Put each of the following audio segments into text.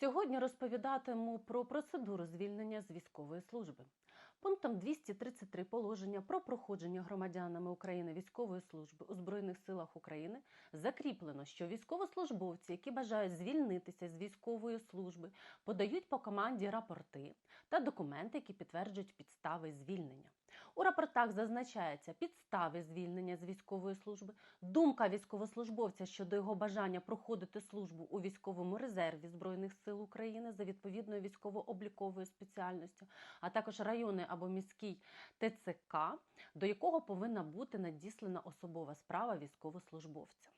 Сьогодні розповідатиму про процедуру звільнення з військової служби. Пунктом 233 положення про проходження громадянами України військової служби у Збройних силах України закріплено, що військовослужбовці, які бажають звільнитися з військової служби, подають по команді рапорти та документи, які підтверджують підстави звільнення. У рапортах зазначаються підстави звільнення з військової служби, думка військовослужбовця щодо його бажання проходити службу у військовому резерві Збройних сил України за відповідною військово-обліковою спеціальністю, а також районний або міський ТЦК, до якого повинна бути надіслана особова справа військовослужбовця.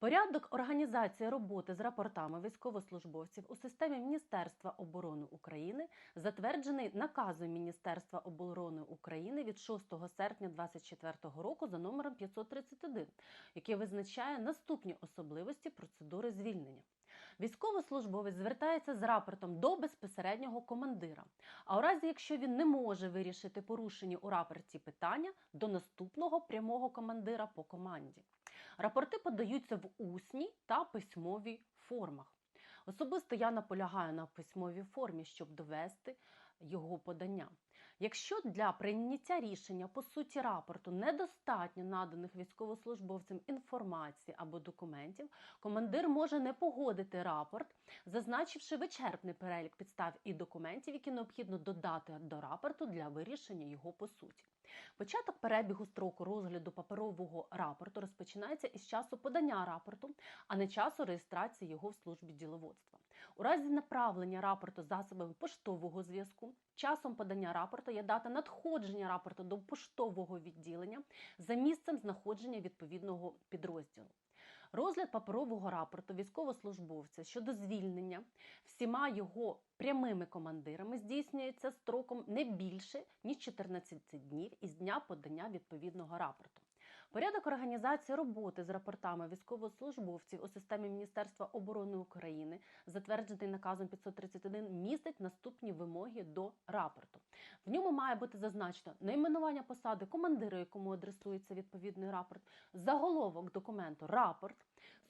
Порядок організації роботи з рапортами військовослужбовців у системі Міністерства оборони України затверджений наказом Міністерства оборони України від 6 серпня 2024 року за номером 531, який визначає наступні особливості процедури звільнення. Військовослужбовець звертається з рапортом до безпосереднього командира. А у разі, якщо він не може вирішити порушені у рапорті питання, до наступного прямого командира по команді. Рапорти подаються в усній та письмовій формах. Особисто я наполягаю на письмовій формі, щоб довести його подання. Якщо для прийняття рішення по суті рапорту недостатньо наданих військовослужбовцям інформації або документів, командир може не погодити рапорт, зазначивши вичерпний перелік підстав і документів, які необхідно додати до рапорту для вирішення його по суті. Початок перебігу строку розгляду паперового рапорту розпочинається із часу подання рапорту, а не часу реєстрації його в службі діловодства. У разі направлення рапорту засобами поштового зв'язку, часом подання рапорту є дата надходження рапорту до поштового відділення за місцем знаходження відповідного підрозділу. Розгляд паперового рапорту військовослужбовця щодо звільнення всіма його прямими командирами здійснюється строком не більше ніж 14 днів із дня подання відповідного рапорту. Порядок організації роботи з рапортами військовослужбовців у системі Міністерства оборони України, затверджений наказом 531, містить наступні вимоги до рапорту. В ньому має бути зазначено найменування посади командира, якому адресується відповідний рапорт, заголовок документу рапорт,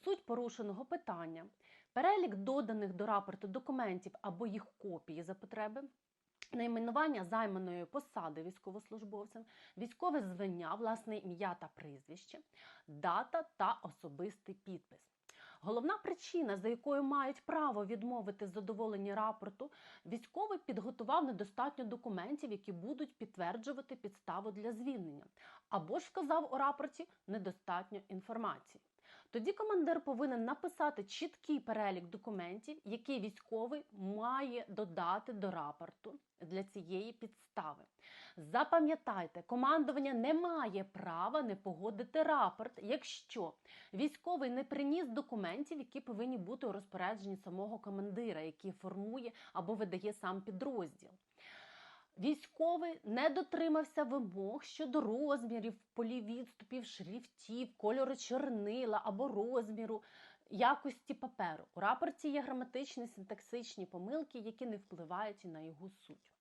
суть порушеного питання, перелік доданих до рапорту документів або їх копії за потреби. Найменування займаної посади військовослужбовцем, військове звання, власне ім'я та прізвище, дата та особистий підпис. Головна причина, за якою мають право відмовити задоволення рапорту, військовий підготував недостатньо документів, які будуть підтверджувати підставу для звільнення, або ж вказав у рапорті недостатньо інформації. Тоді командир повинен написати чіткий перелік документів, які військовий має додати до рапорту для цієї підстави. Запам'ятайте, командування не має права не погодити рапорт, якщо військовий не приніс документів, які повинні бути у розпорядженні самого командира, який формує або видає сам підрозділ. Військовий не дотримався вимог щодо розмірів, полів відступів, шрифтів, кольору чорнила або розміру, якості паперу. У рапорті є граматичні синтаксичні помилки, які не впливають на його суть.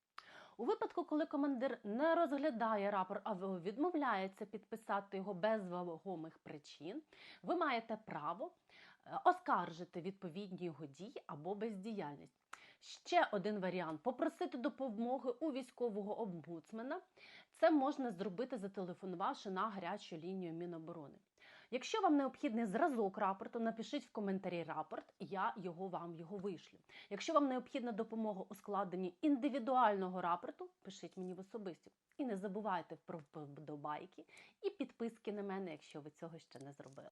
У випадку, коли командир не розглядає рапорт, а відмовляється підписати його без вагомих причин, ви маєте право оскаржити відповідні його дії або бездіяльність. Ще один варіант попросити допомоги у військового омбудсмена. Це можна зробити, зателефонувавши на гарячу лінію Міноборони. Якщо вам необхідний зразок рапорту, напишіть в коментарі рапорт, я його вам його вишлю. Якщо вам необхідна допомога у складенні індивідуального рапорту, пишіть мені в особисті. І не забувайте про вподобайки і підписки на мене, якщо ви цього ще не зробили.